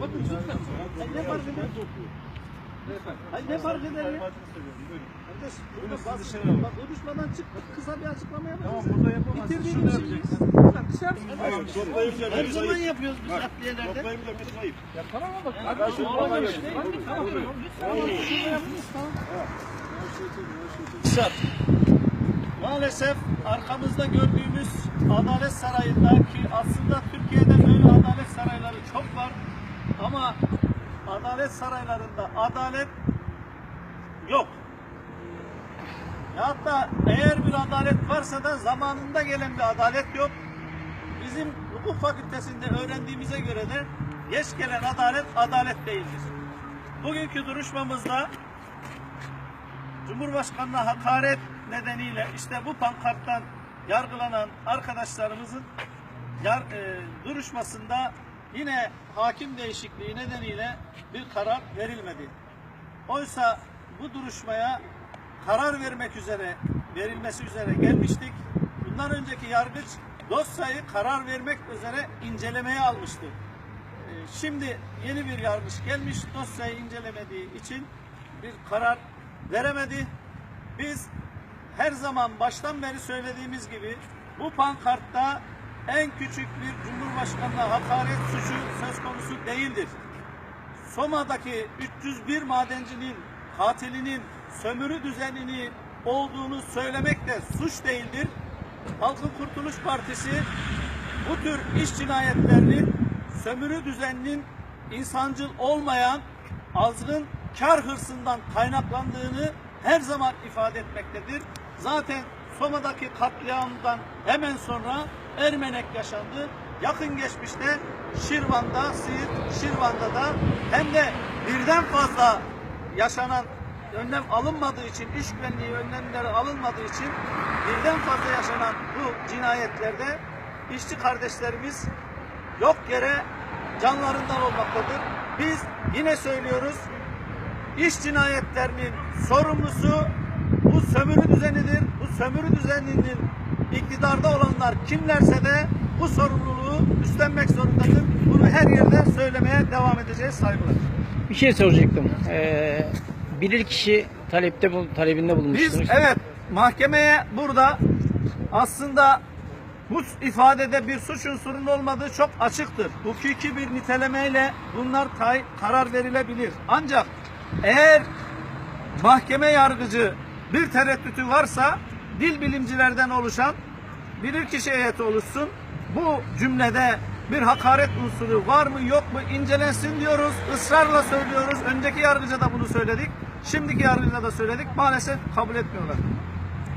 Bakın lütfen. Ne fark eder? Hayır ne fark eder ya? Kardeş bas, bak konuşmadan çık. Kısa bir açıklama yapacaksın. Tamam, burada yapamazsın. Bitirdiğin Şunu için. yapacaksın. Bak dışarı. Toplayıp da Her zaman yapıyoruz biz adliyelerde. Toplayıp da bir sayıp. Tamam ama bak. Tamam. Lütfen tamam. Şart. Maalesef arkamızda gördüğümüz Adalet Sarayı'nda ki aslında Türkiye'de böyle adalet ama adalet saraylarında adalet yok. Ya hatta eğer bir adalet varsa da zamanında gelen bir adalet yok. Bizim hukuk fakültesinde öğrendiğimize göre de geç gelen adalet adalet değildir. Bugünkü duruşmamızda Cumhurbaşkanına hakaret nedeniyle işte bu pankarttan yargılanan arkadaşlarımızın yar, e, duruşmasında yine hakim değişikliği nedeniyle bir karar verilmedi. Oysa bu duruşmaya karar vermek üzere verilmesi üzere gelmiştik. Bundan önceki yargıç dosyayı karar vermek üzere incelemeye almıştı. Ee, Şimdi yeni bir yargıç gelmiş dosyayı incelemediği için bir karar veremedi. Biz her zaman baştan beri söylediğimiz gibi bu pankartta en küçük bir cumhurbaşkanına hakaret suçu söz konusu değildir. Soma'daki 301 madencinin katilinin sömürü düzenini olduğunu söylemek de suç değildir. Halkın Kurtuluş Partisi bu tür iş cinayetlerinin sömürü düzeninin insancıl olmayan azgın kar hırsından kaynaklandığını her zaman ifade etmektedir. Zaten Soma'daki katliamdan hemen sonra Ermenek yaşandı. Yakın geçmişte Şirvan'da, Siirt, Şirvan'da da hem de birden fazla yaşanan önlem alınmadığı için, iş güvenliği önlemleri alınmadığı için birden fazla yaşanan bu cinayetlerde işçi kardeşlerimiz yok yere canlarından olmaktadır. Biz yine söylüyoruz, iş cinayetlerinin sorumlusu bu sömürü düzenidir. Bu sömürü düzeninin iktidarda olanlar kimlerse de bu sorumluluğu üstlenmek zorundadır. Bunu her yerde söylemeye devam edeceğiz. Saygılar. Bir şey soracaktım. Ee, bilir kişi talepte talebinde Biz bulunmuştunuz. evet mahkemeye burada aslında bu ifadede bir suç unsurunun olmadığı çok açıktır. Hukuki bir nitelemeyle bunlar karar verilebilir. Ancak eğer mahkeme yargıcı bir tereddütü varsa dil bilimcilerden oluşan bilirkişi heyeti oluşsun. Bu cümlede bir hakaret unsuru var mı yok mu incelensin diyoruz. Israrla söylüyoruz. Önceki yargıca da bunu söyledik. Şimdiki yargıca da söyledik. Maalesef kabul etmiyorlar.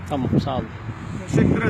Tamam sağ olun. Teşekkür ederim.